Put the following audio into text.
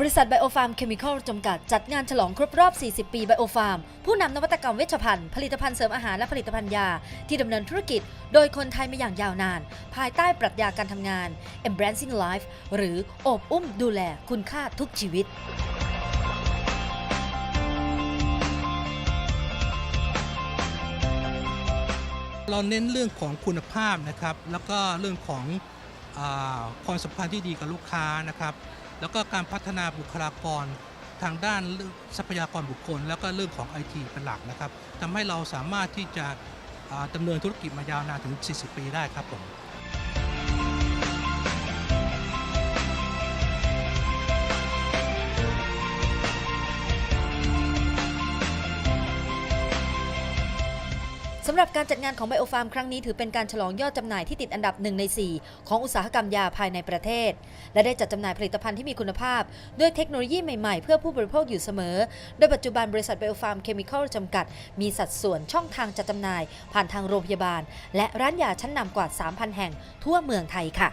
บริษัทไบโอฟาร์มเคมีคอลจำกัดจัดงานฉลองครบรอบ 40 ปีไบโอฟาร์ม ผู้นำนวัตกรรมเวชภัณฑ์ ผลิตภัณฑ์เสริมอาหารและผลิตภัณฑ์ยา ที่ดำเนินธุรกิจ โดยคนไทยมาอย่างยาวนาน ภายใต้ปรัชญาการทำงาน Embracing Life หรือโอบอุ้มดูแลคุณค่าทุกชีวิตเราเน้นเรื่องของคุณภาพนะครับ แล้วก็เรื่องของอความสัมพันธ์ที่ดีกับลูกค้านะครับ แล้วก็การพัฒนาบุคลากรทางด้านทรัพยากรบุคคล แล้วก็เรื่องของไอทีเป็นหลักนะครับทำให้เราสามารถที่จะดำเนินธุรกิจมายาวนานถึง 40 ปีได้ครับผม สำหรับการจัดงานของไบโอฟาร์มครั้งนี้ถือเป็นการฉลองยอดจำหน่ายที่ติดอันดับ 1 ใน 4 ของอุตสาหกรรมยาภายในประเทศ และได้จัดจำหน่ายผลิตภัณฑ์ที่มีคุณภาพ ด้วยเทคโนโลยีใหม่ๆ เพื่อผู้บริโภคอยู่เสมอ โดยปัจจุบันบริษัทไบโอฟาร์มเคมีคอลจำกัด มีสัดส่วนช่องทางจัดจำหน่าย ผ่านทางโรงพยาบาล และร้านยาชั้นนำกว่า 3,000 แห่งทั่วเมืองไทยค่ะ